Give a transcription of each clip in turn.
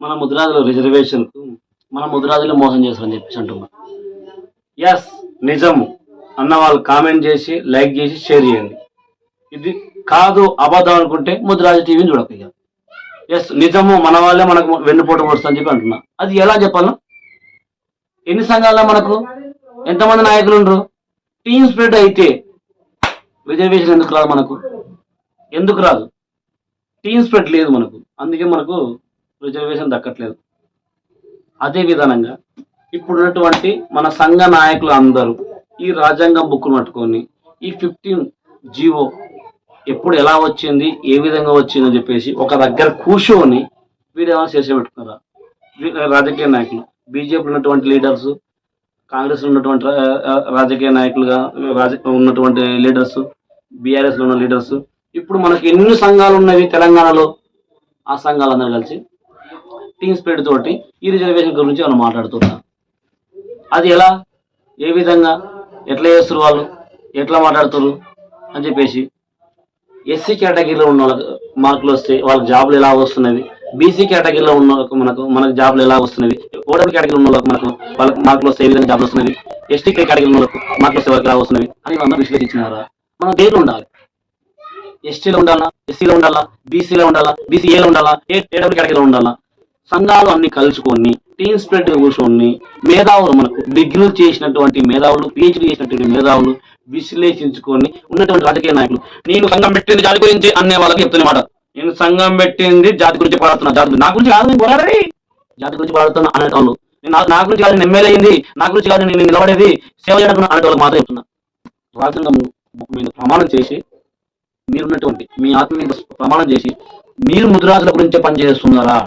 మన ముద్రాజుల రిజర్వేషన్కు మన ముద్రాజులు మోసం చేస్తారని చెప్పేసి అంటున్నారు ఎస్ నిజము. అన్న వాళ్ళు కామెంట్ చేసి లైక్ చేసి షేర్ చేయండి. ఇది కాదు అబద్ధం అనుకుంటే ముద్రాజు టీవీని చూడకయ్యా ఎస్ నిజము. మన వాళ్ళే మనకు వెన్నుపోటు పొడుస్తుందని చెప్పి అంటున్నా. అది ఎలా చెప్పాలి ఎన్ని సంఘాల్లో మనకు ఎంతమంది నాయకులు ఉండరు? టీమ్ స్ప్రెడ్ అయితే రిజర్వేషన్ ఎందుకు రాదు మనకు? ఎందుకు రాదు? టీమ్ స్ప్రెడ్ లేదు మనకు. అందుకే మనకు రిజర్వేషన్ దక్కట్లేదు. అదే విధానంగా ఇప్పుడున్నటువంటి మన సంఘ నాయకులు అందరూ ఈ రాజ్యాంగం బుక్ను పట్టుకొని ఈ ఫిఫ్టీన్ జీవో ఎప్పుడు ఎలా వచ్చింది ఏ విధంగా వచ్చిందని చెప్పేసి ఒక దగ్గర కూర్చొని వీడు ఏమైనా చేసే పెట్టుకున్నారా? రాజకీయ నాయకులు. బీజేపీ ఉన్నటువంటి లీడర్స్ కాంగ్రెస్ ఉన్నటువంటి రాజకీయ నాయకులుగా రాజ ఉన్నటువంటి లీడర్స్ బీఆర్ఎస్లో ఉన్న లీడర్స్ ఇప్పుడు మనకి ఎన్ని సంఘాలు ఉన్నవి తెలంగాణలో? ఆ సంఘాలందరూ కలిసి టీమ్ స్పిరిట్ తోటి ఈ రిజర్వేషన్ గురించి మనం మాట్లాడుతున్నాం. అది ఎలా? ఏ విధంగా? ఎట్లా చేస్తారు వాళ్ళు? ఎట్లా మాట్లాడుతారు అని చెప్పేసి. ఎస్సీ కేటగిరీలో ఉన్న వాళ్ళకి మార్కులు వస్తే వాళ్ళకి జాబులు ఎలా వస్తున్నవి? బీసీ కేటగిరీలో ఉన్న వాళ్ళకు మనకు మనకు జాబులు ఎలా వస్తున్నవి? ఓడబ్ల్యూ కేటగిరీ ఉన్న వాళ్ళకి మనకు వాళ్ళకి మార్కులు వస్తే ఏ విధంగా జాబులు వస్తున్నవి? ఎస్టీ కేటగిరీ ఉన్న వాళ్ళకు మార్కులు వస్తే వాళ్ళకి ఎలా వస్తున్నవి? అని మనం విశ్లేషించినారా? మనం దేంట్లో ఉండాలి? ఎస్టీలో ఉండాలా? ఎస్సీలో ఉండాలా? బీసీలో ఉండాలా? బీసీఏలో ఉండాలా? ఏ ఏడబ్ల్యూ కేటగిరీలో ఉండాలా? సంఘాలు అన్ని కలుసుకొని టీమ్ స్ప్రెడ్ కూర్చొని మేధావులు మనకు డిగ్రీలు చేసినటువంటి మేధావులు పిహెచ్డీ చేసినటువంటి మేధావులు విశ్లేషించుకొని ఉన్నటువంటి రాజకీయ నాయకులు. నేను సంఘం పెట్టింది జాతి గురించి అనే వాళ్ళకి చెప్తున్నమాట నేను సంఘం పెట్టింది జాతి గురించి పాడుతున్నా. జాతి నా గురించి కాదు నేను పోరాడేది. జాతి గురించి పోరాడుతున్నా అనేటోళ్ళు నేను నా- నా గురించి కాదు నేను ఎమ్మెల్యే అయింది. నా గురించి కాదు నేను నిలబడేది. సేవ చేయడం అనేటోళ్ళకి మాత్రం చెప్తున్నా. రాజ్యాంగం మీద ప్రమాణం చేసి మీరున్నటువంటి మీ ఆత్మ మీద ప్రమాణం చేసి మీరు ముద్రాజుల గురించే పనిచేస్తున్నారా?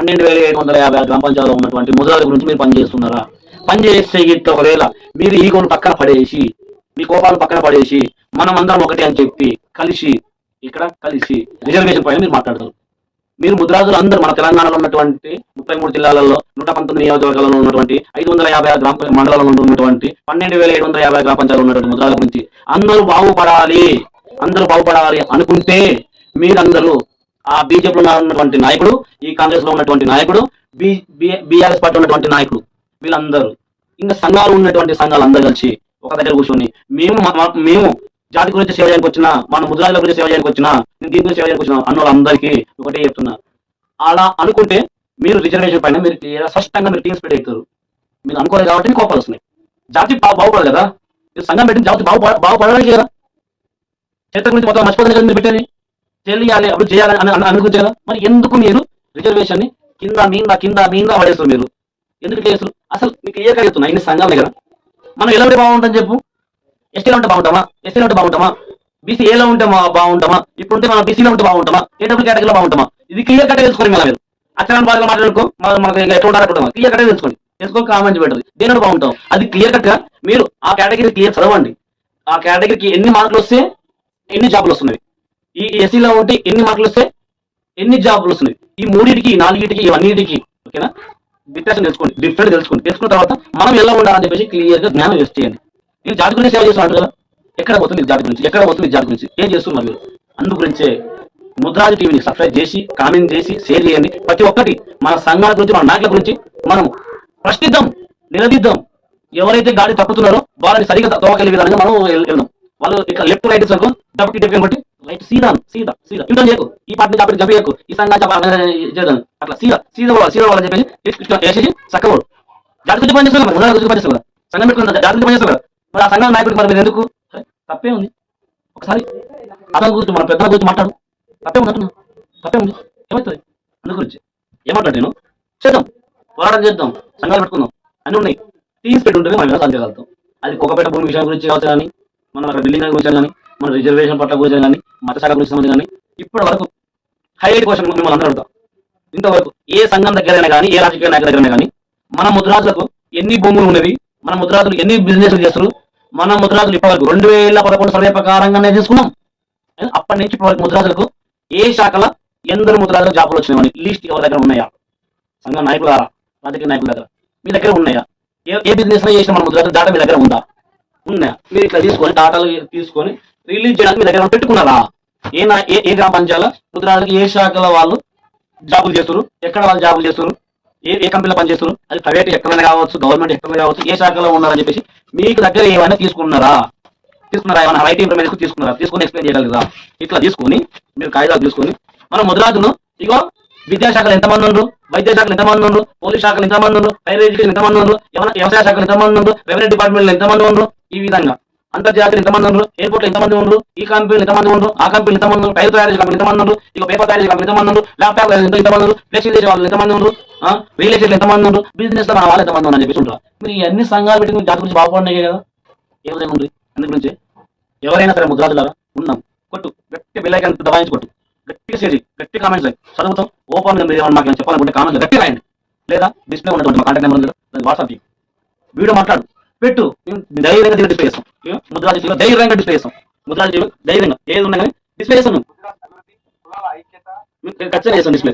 పన్నెండు వేల ఏడు వందల యాభై గ్రామ పంచాయతీలో ఉన్నటువంటి ముద్రాజుల గురించి మీరు పనిచేస్తున్నారా పనిచేస్తే ఇట్లా ఒకవేళ మీరు ఈగోను పక్కన పడేసి మీ కోపాలు పక్కన పడేసి మనం అందరం ఒకటే అని చెప్పి కలిసి ఇక్కడ కలిసి రిజర్వేషన్ పైన మీరు మాట్లాడతారు. మీరు ముద్రాజులు అందరూ మన తెలంగాణలో ఉన్నటువంటి ముప్పై మూడు జిల్లాలలో నూట పంతొమ్మిది నియోజకవర్గాలలో ఉన్నటువంటి ఐదు వందల యాభై ఆరు గ్రామ మండలాలలో ఉన్నటువంటి పన్నెండు వేల ఏడు వందల యాభై గ్రామ పంచాయతీలు ఉన్నటువంటి ముద్రాల గురించి అందరూ బాగుపడాలి. అందరూ బాగుపడాలి అనుకుంటే మీరందరూ ఆ బీజేపీలో ఉన్నటువంటి నాయకుడు ఈ కాంగ్రెస్లో ఉన్నటువంటి నాయకుడు బి బీఆర్ఎస్ పార్టీ ఉన్నటువంటి నాయకుడు వీళ్ళందరూ. ఇంకా సంఘాలు ఉన్నటువంటి సంఘాలు అందరూ కలిసి ఒక దగ్గర కూర్చొని మేము మేము జాతి గురించి సేవ చేయడానికి వచ్చినా మన ముద్రాజుల గురించి సేవ చేయడానికి వచ్చినా నేను దీని గురించి సేవ చేయడానికి వచ్చిన అన్న వాళ్ళందరికీ ఒకటే చెప్తున్నా. అలా అనుకుంటే మీరు రిజర్వేషన్ పైన మీరు స్పష్టంగా మీరు టీమ్ స్ప్రెడ్ అవుతారు మీరు అనుకోలేదు కాబట్టి మీకు కోపాలు వస్తున్నాయి. జాతి బాగుపడదు కదా. మీరు సంఘం పెట్టిన జాతి బాగు బాగుపడడానికి కదా. చరిత్ర గురించి మొత్తం మర్చిపోతుంది కదా మీరు పెట్టేది. తెలియాలి అప్పుడు చేయాలి అని అనుకుంటే కదా మరి ఎందుకు మీరు రిజర్వేషన్ని కింద మీద కింద మీద పడేస్తారు మీరు? ఎందుకు చేస్తారు అసలు మీకు క్లియర్గా చెప్తున్నా? ఇన్ని సంఘాలు కదా. మనం ఎలా ఉంటే బాగుంటుందని చెప్పు? ఎస్టీలో ఉంటే బాగుంటామా? ఎస్సీలో ఉంటే బాగుంటామా? బీసీ ఏలో ఉంటే మా- బాగుంటామా? ఇప్పుడు ఉంటే మనం బీసీలో ఉంటే బాగుంటామా? ఏడబ్ల్యూ కేటగిరీలో బాగుంటామా? ఇది క్లియర్ కట్ తెలుసుకోండి మళ్ళీ మీరు. అక్షరాన్ని బాగా మాట్లాడుకో మనకు మనకి ఎట్లా ఉండాలనుకుంటామా క్లియర్ కట్ తెలుసుకోండి. తెలుసుకో కామెంట్ పెట్టదు. దేని బాగుంటాం అది క్లియర్ కట్గా మీరు ఆ కేటగిరీ క్లియర్ చదవండి. ఆ కేటగిరీకి ఎన్ని మార్కులు వస్తే ఎన్ని జాబులు వస్తున్నాయి? ఈ ఎస్సీలో ఉంటే ఎన్ని మార్కులు వస్తాయి? ఎన్ని జాబులు వస్తున్నాయి? ఈ మూడింటికి ఈ నాలుగింటికి ఇవన్నిటికి ఓకేనా? వ్యత్యాసం తెలుసుకోండి. డిఫరెంట్ తెలుసుకోండి. తెలుసుకున్న తర్వాత మనం ఎలా ఉండాలని చెప్పేసి క్లియర్గా జ్ఞానం యూస్ చేయండి. నేను జాతి గురించి సేవ చేస్తున్నాను కదా? ఎక్కడ పోతుంది జాతి గురించి? ఎక్కడ పోతుంది జాతి గురించి? ఏం చేస్తున్నారు మీరు? అందు గురించే ముద్రాజు టీవీని సబ్స్క్రైబ్ చేసి కామెంట్ చేసి షేర్ చేయండి. ప్రతి ఒక్కటి మన సంఘాల గురించి మన నాయకుల గురించి మనం ప్రశ్నిద్దాం నిలదీద్దాం. ఎవరైతే గాడి తప్పుతున్నారో వాళ్ళని సరిగ్గా తోకలి విధానంగా మనం వెళ్- వెళ్దాం. వాళ్ళు ఇక్కడ లెఫ్ట్ రైట్ సగం డబ్బుకి డబ్బు బట్టి రైట్ సీదా సీదా సీదా యుద్ధం చేయకు ఈ పార్టీ నుంచి అప్పటికి ఈ అట్లా చేద్దాం అట్లా సీదా సీదా పోవాలి సీదా పోవాలని చెప్పేసి తీసుకొచ్చి వేసేసి చక్కబోడు జాతి గురించి పనిచేస్తాం కదా ముద్రాల గురించి పనిచేస్తాం కదా సంఘం పెట్టుకున్న జాతి గురించి పనిచేస్తారు కదా మరి ఆ సంఘం నాయకుడికి మరి మీరు ఎందుకు తప్పే ఉంది ఒకసారి అతని గురించి మన పెద్దల గురించి మాట్లాడు తప్పే ఉంది అంటున్నా తప్పే ఉంది ఏమవుతుంది అందు గురించి ఏమంటాడు నేను చేద్దాం పోరాటం చేద్దాం సంఘాలు పెట్టుకుందాం అన్ని ఉన్నాయి తీసి పెట్టి ఉంటుంది మనం సాధ్యం అది కుక్కపేట భూమి విషయం గురించి కావచ్చు కానీ మనం అక్కడ బిల్డింగ్ గురించి కానీ మన రిజర్వేషన్ పట్ల గురించి కానీ మత శాఖ గురించి సంబంధించి కానీ ఇప్పటి వరకు హైలైట్ క్వశ్చన్ మిమ్మల్ని అందరూ అడుగుతాం. ఇంతవరకు ఏ సంఘం దగ్గరైనా కానీ ఏ రాజకీయ నాయకుల దగ్గరైనా కానీ మన ముద్రాజులకు ఎన్ని భూములు ఉన్నవి మన ముద్రాజులు ఎన్ని బిజినెస్ చేస్తారు మన ముద్రాజులు ఇప్పటివరకు రెండు వేల పదకొండు సర్వే ప్రకారంగానే తీసుకున్నాం. అప్పటి నుంచి ఇప్పటివరకు ముద్రాజులకు ఏ శాఖల ఎందరు ముద్రాజులకు జాబులు వచ్చినాయని లిస్ట్ ఎవరి దగ్గర ఉన్నాయా? సంఘ నాయకుల రాజకీయ నాయకుల దగ్గర? మీ దగ్గర ఉన్నాయా? ఏ ఏ బిజినెస్లో చేసిన మన ముద్రాజుల డాటా మీ దగ్గర ఉందా? ఉన్నాయా? మీరు ఇట్లా తీసుకొని డాటాలు తీసుకొని రిలీజ్ చేయడానికి మీ దగ్గర పెట్టుకున్నారా? ఏ నా- ఏ ఏ గ్రామ పంచాయతీల? ముద్రాజులకు ఏ శాఖల వాళ్ళు జాబులు చేస్తారు ఎక్కడ వాళ్ళు జాబులు చేస్తారు ఏ ఏ కంపెనీలో పనిచేస్తారు అది ప్రైవేట్ ఎక్కడైనా కావచ్చు గవర్నమెంట్ ఎక్కడైనా కావచ్చు ఏ శాఖలో ఉన్నారని చెప్పేసి మీకు దగ్గర ఏమైనా తీసుకున్నారా? తీసుకున్నారా? ఏమైనా రైట్ ఇన్ఫర్మేషన్ తీసుకున్నారా? తీసుకుని ఎక్స్ప్లెయిన్ చేయగలరా? ఇట్లా తీసుకొని మీరు కాగితాలు తీసుకొని మనం ముద్రాజును ఇగో విద్యాశాఖలు ఎంతమంది ఉన్నారు వైద్య శాఖలు ఎంతమంది ఉన్నారు పోలీస్ శాఖలు ఎంతమంది ఉన్నారు హైర్ ఎడ్యుకేషన్ ఎంతమంది ఉన్నారు ఏమైనా వ్యవసాయ శాఖలు ఎంతమంది ఉన్నారు రెవెన్యూ డిపార్ట్మెంట్ ఎంతమంది ఉన్నారు ఈ విధంగా. అంతర్జాతీయ ఎంతమంది ఉన్నారు ఎయిర్పోర్ట్ ఎంతమంది ఉన్నారు ఈ కంపెనీలు ఎంతమంది ఉన్నారు ఆ కంపెనీలు ఎంతమంది ఉన్నారు టైర్ తయారు కంపెనీ ఎంతమంది ఉన్నారు ఇక పేపర్ తయారు కంపెనీ ఎంతమంది ఉన్నారు ల్యాప్టాప్ ఎంతమంది ఉన్నారు ఫ్లెక్సీ చేసే వాళ్ళు ఎంతమంది ఉన్నారు రియల్ ఎస్టేట్ ఎంతమంది ఉన్నారు బిజినెస్లో మన వాళ్ళు ఎంతమంది ఉన్నారు అని చెప్పేసి ఉంటారు మీరు అన్ని సంఘాలు పెట్టి జాతి గురించి బాగుపడినాయి కదా? ఏ విధంగా ఉంది అందు గురించి? ఎవరైనా సరే ముద్రాజులారా ఉన్నాం కొట్టు. గట్టి బిల్లైకన్ దబాయించి కొట్టు. గట్టిగా చేసి గట్టి కామెంట్స్ చదువుతాం. ఓపెన్ మీరు ఏమన్నా మాకు చెప్పాలనుకుంటే కామెంట్స్ గట్టి రాయండి. లేదా డిస్ప్లే ఉన్నటువంటి మా కాంటాక్ట్ నెంబర్ ఉంది కదా. వాట్సాప్ వీడియో మాట్లాడు. పెట్టు. ధైర్యంగా దీన్ని డిస్ప్లే చేస్తాం ఇగో ముద్రాజు టీవీలో ధైర్యంగా డిస్ప్లే చేస్తాం. ముద్రాజు టీవీలో ధైర్యంగా. ఏది ఉన్నా కానీ డిస్ప్లే చేస్తాం ఖచ్చితంగా చేస్తాం డిస్ప్లే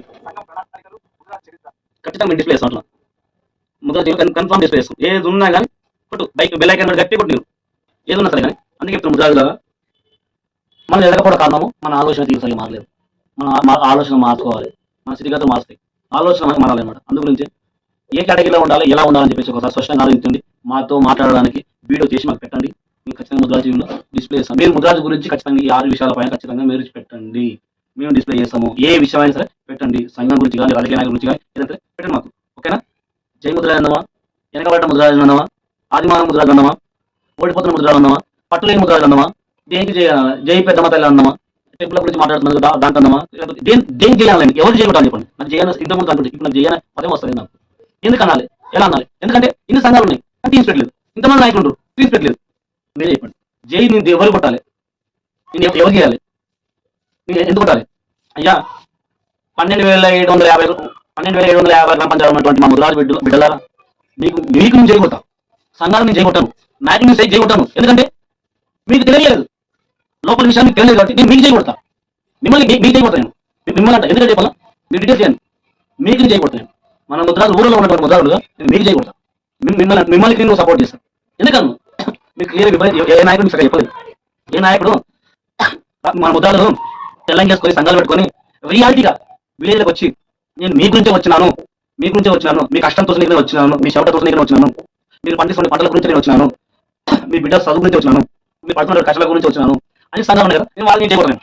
ఖచ్చితంగా డిస్ప్లే చేస్తాం అట్లా. ముద్రాజు టీవీ కన్ఫర్మ్ డిస్ప్లే చేస్తాం. ఏది ఉన్నా కానీ కొట్టు. బైక్ బెల్లైకన్ గట్టి కొట్టు మీరు ఏది ఉన్నా సరే కానీ. అందుకే చెప్తాం ముద్రాజులాగా మనం ఎదగకపోవడం కారణము మన ఆలోచన తీరు మారలేదు. మన ఆలోచన మార్చుకోవాలి. మన స్థితిగతులు మారుతాయి ఆలోచన మనకు మారాలి అనమాట అందు గురించి ఏ కేటగిరీలో ఉండాలి ఎలా ఉండాలని చెప్పేసి ఒకసారి స్పష్టంగా ఆలోచించండి. మాతో మాట్లాడడానికి వీడియో చేసి మాకు పెట్టండి. మీరు ఖచ్చితంగా ముద్రాజీలో డిస్ప్లే చేస్తాం. మీరు ముద్రాజు గురించి ఖచ్చితంగా ఈ ఆరు విషయాల పైన ఖచ్చితంగా మీరు పెట్టండి మేము డిస్ప్లే చేస్తాము. ఏ విషయమైనా సరే పెట్టండి. సంఘం గురించి కానీ రాజకీయ నాయకుల గురించి కానీ ఏదైతే పెట్టండి మాకు. ఓకేనా? జై ముద్రాజు అన్నమా వెనకబడ్డ ముద్రాజు అన్నమా ఆదిమానం ముద్రాజు అన్నమా ఓడిపోతున్న ముద్రాలు అన్నమా పట్టులేని ముద్రాజు అన్నమా దేనికి చేయాలి జై పెద్దమ్మ తల్లి అన్నమా టెంపుల్ గురించి మాట్లాడుతున్నారు కదా దాంట్లో అన్నమా లేకపోతే దేని దేనికి చేయాలని ఎవరు చేయకూడదు చెప్పండి. నాకు చేయను ఇంతకుముందు అనుకుంటే ఇప్పుడు నాకు చేయని పదం వస్తుంది నాకు. ఎందుకు అనాలి? ఎలా అనాలి? ఎందుకంటే ఇన్ని సంఘాలు ఉన్నాయి. అంటే తీసిపెట్టలేదు. ఇంతమంది నాయకులు ఉంటారు. తీసిపెట్టలేదు. మీరే చెప్పండి జై నేను ఎవరు కొట్టాలి? నేను ఎవరు చేయాలి? నేను ఎందుకు కొట్టాలి? అయ్యా పన్నెండు వేల ఏడు వందల యాభై పన్నెండు వేల ఏడు వందల యాభై గ్రామ పంచాయతీ ఉన్నటువంటి మా ముద్రాజు బిడ్డ బిడ్డలారా మీకు మీకు నేను చేయగొడతాను సంఘాలు నేను చేయగొట్టాను నాయకులు నేను సై చేయగొట్టాను ఎందుకంటే మీకు తెలియలేదు. లోపల విషయాన్ని తెలియదు కాబట్టి నేను మీకు చేయగొడతా మిమ్మల్ని మీకు చేయగొడతాను నేను. మిమ్మల్ని అంటే ఎందుకంటే చెప్పాలా? మీరు డీటెయిల్స్ చేయండి మీకు నేను చేయగొడతాను మన ముద్రాలు ఊరిలో ఉన్నటువంటి ముద్రాలుగా నేను మీకు చేయగొడతా మిమ్మల్ని మిమ్మల్ని నేను సపోర్ట్ చేస్తాను. ఎందుకను? మీకు క్లియర్ ఏ నాయకుడు మీకు చెప్పలేదు. ఏ నాయకుడు మన ముద్రాలు తెల్లం చేసుకొని సంఘాలు పెట్టుకొని రియాలిటీగా విలేజ్లోకి వచ్చి నేను మీ గురించే వచ్చినాను. మీ గురించే వచ్చినాను. మీ కష్టం కోసం నేను వచ్చినాను. మీ శవట కోసం నేను వచ్చినాను. మీరు పండిస్తున్న పంటల గురించి నేను వచ్చినాను. మీ బిడ్డ చదువు గురించి వచ్చినాను. మీ పడుతున్న కష్టాల గురించి వచ్చినాను. అని సంఘాలు ఉన్నాయి కదా. నేను వాళ్ళని చేయకూడదు నేను.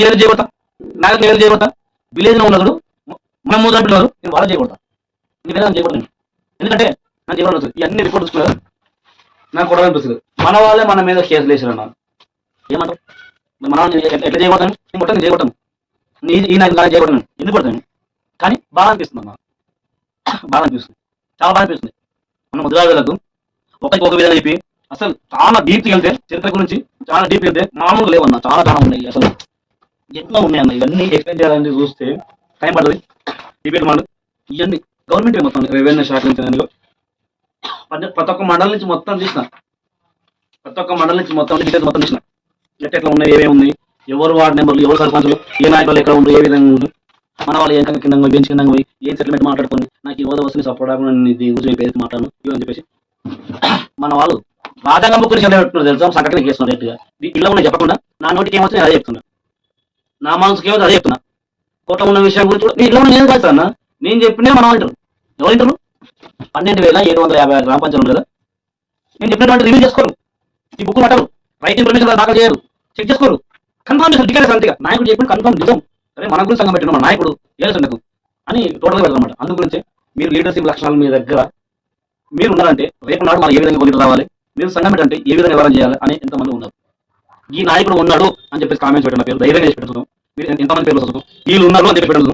ఏదో చేయకూడతా నాకు నేను ఏదో చేయకూడతా విలేజ్లో ఉన్నప్పుడు మన మూడు పిల్లలు నేను వాళ్ళని చేయకూడతా నేను చేయకూడదు ఎందుకంటే నాకు చేయకూడదు ఇవన్నీ రిపోర్ట్ చూసుకున్నారు? నాకు కూడా అనిపిస్తుంది. మన వాళ్ళే మన మీద కేసులు వేసారు అన్నారు ఏమంటారు మనం ఎట్లా చేయకూడదు నేను కొట్టను చేయకూడదు నీ ఈ నాకు కానీ చేయకూడదు ఎందుకు కొడతాను? కానీ బాగా అనిపిస్తుంది అన్న. బాగా అనిపిస్తుంది. చాలా బాగా అనిపిస్తుంది. మన ముద్రాజులకు ఒకరికి ఒక విధంగా చెప్పి అసలు చాలా డీప్కి వెళ్తే చరిత్ర గురించి చాలా డీప్ వెళ్తే మామూలుగా లేవన్న. చాలా చాలా ఉన్నాయి అసలు. ఎన్నో ఉన్నాయి అన్న. ఇవన్నీ ఎక్స్ప్లెయిన్ చేయాలని చూస్తే టైం పడుతుంది. డిబేట్ మనం ఇవన్నీ గవర్నమెంట్ మొత్తం రెవెన్యూ శాఖ నుంచి ప్రతి- ప్రతి ఒక్క మండలం నుంచి మొత్తం తీసిన. ప్రతి ఒక్క మండలం నుంచి మొత్తం డీటెయిల్స్ మొత్తం తీసిన. ఎట్లా ఎట్లా ఉన్నాయి ఏమేమి ఉన్నాయి ఎవరు వార్డు నెంబర్లు ఎవరు సర్పంచులు ఏ నాయకులు ఎక్కడ ఉండు ఏ విధంగా ఉండు మన వాళ్ళు ఏం కింద పోయి బెంచ్ కింద పోయి ఏం సెటిల్మెంట్ మాట్లాడుకొని నాకు ఈ హోదా వస్తుంది సపోర్ట్ అవ్వకుండా దీని గురించి పేరు మాట్లాడను ఇవని చెప్పేసి. మన వాళ్ళు రాజ్యాంగం గురించి ఎలా పెట్టుకున్నారు తెలుసా? సంఘటన చేస్తున్నారు డైరెక్ట్గా ఇలా ఉన్న చెప్పకుండా నా నోటికి ఏమొచ్చి నేను అదే చెప్తున్నా. నా మనసుకి ఏమో అదే చెప్తున్నా. కోట ఉన్న విషయం గురించి కూడా నేను ఇలా ఉన్న నేను కాదు అన్న. నేను చెప్పినా మనం అంటారు ఎవరు పన్నెండు వేల ఏడు వందల యాభై ఆరు గ్రామ పంచాయతీ కదా. నేను చెప్పినటువంటి రివ్యూ చేసుకోరు. ఈ బుక్ పట్టరు రైట్ ఇన్ఫర్మేషన్ దాఖలు చేయరు. చెక్ చేసుకోరు. కన్ఫర్మ్ చేస్తారు. టికెట్ అంతగా. నాయకుడు చెప్పిన కన్ఫర్మ్ నిజం. సరే మన గురించి సంఘం పెట్టిన మన నాయకుడు. ఏల్సండకు అని టోటల్గా పెడతారు అందు గురించి మీరు లీడర్షిప్ లక్షణాలు మీ దగ్గర మీరు ఉన్నారంటే రేపు నాడు మనం ఏ విధంగా కొలికి రావాలి మీరు సంఘం పెట్టంటే ఏ విధంగా వ్యవహారం చేయాలి అని ఎంతమంది ఉన్నారు. ఈ నాయకుడు ఉన్నాడు అని చెప్పేసి కామెంట్స్ పెట్టిన పేరు. ధైర్యంగా చేసి పెట్టుకుందాం. మీరు ఎంతమంది పేర్లు వస్తుంది వీళ్ళు ఉన్నారు అని చెప్పి పెట్టదు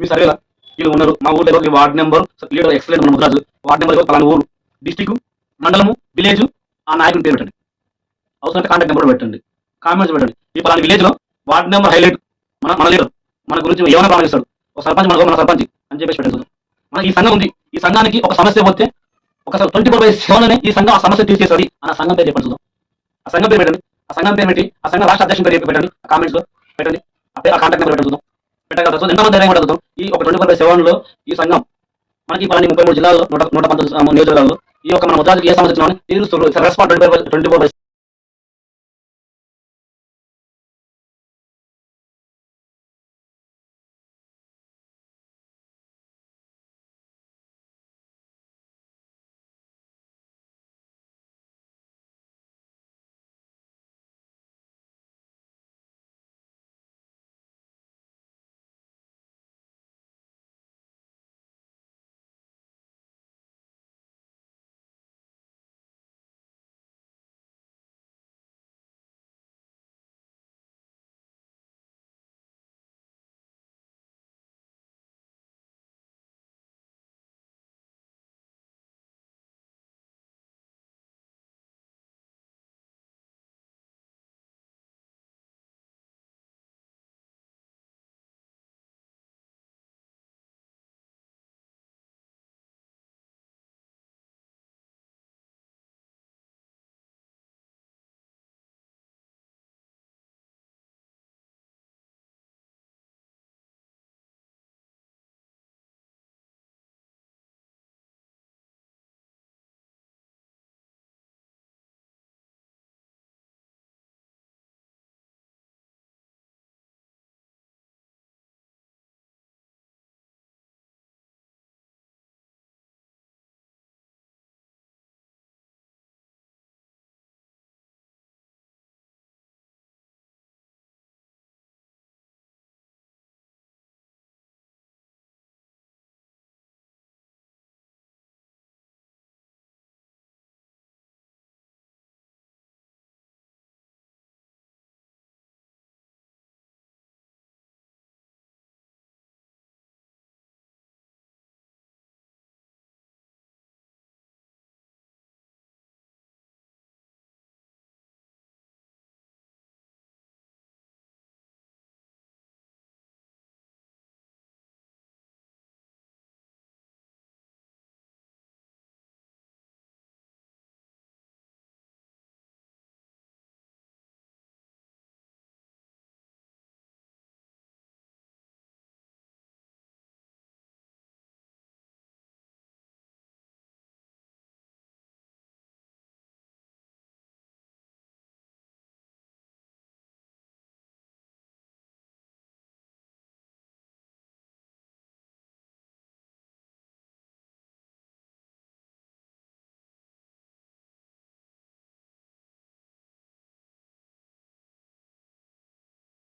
మీ సరేలా వీళ్ళు ఉన్నారు. మా ఊర్లో వార్డ్ నెంబర్ లీడర్ ఎక్స్ప్లెయిన్ మన ముద్రాజు వార్డ్ నెంబర్ పలానా ఊరు. డిస్టిక్ మండలము విలేజ్ ఆ నాయకుని పేరు పెట్టండి. అవసరం కాంటాక్ట్ నెంబర్ పెట్టండి. కామెంట్స్ పెట్టండి. ఈ పలానా విలేజ్లో వార్డ్ నెంబర్ హైలైట్ మన మన లీడర్ మన గురించి ఏమైనా ప్రాణిస్తాడు ఒక సర్పంచ్ మనకు మన సర్పంచ్ అని చెప్పేసి పెట్టండి మన ఈ సంఘం ఉంది. ఈ సంఘానికి ఒక సమస్య వస్తే ఒక ట్వంటీ ఫోర్ బై సెవెన్ ఈ సంఘం ఆ సమస్య తీసేస్తుంది అని ఆ సంఘం పేరు చెప్పండి చూద్దాం ఆ సంఘం పేరు పెట్టండి. ఆ సంఘం పేరు పెట్టి ఆ సంఘం రాష్ట్ర అధ్యక్షుని పేరు పెట్టండి. కామెంట్స్లో పెట్టండి. ఆ ఆ కాంటాక్ట్ నెంబర్ పెట్టండి చూద్దాం పెట్టగలుగుతాం ఎంతమంది ధైర్యం అడుగుతాం ఈ ఒక ట్వంటీ ఫోర్ బై సెవెన్లో ఈ సంఘం మనకి పలాని ముప్పై మూడు జిల్లాల్లో నూట నూట పంతొమ్మిది నియోజకవర్గాల్లో ఈ యొక్క మన ముద్రాజుకి ఏ సమస్య వచ్చినా తీరుస్తారు రెస్పాండ్ ట్వంటీ ఫోర్ బై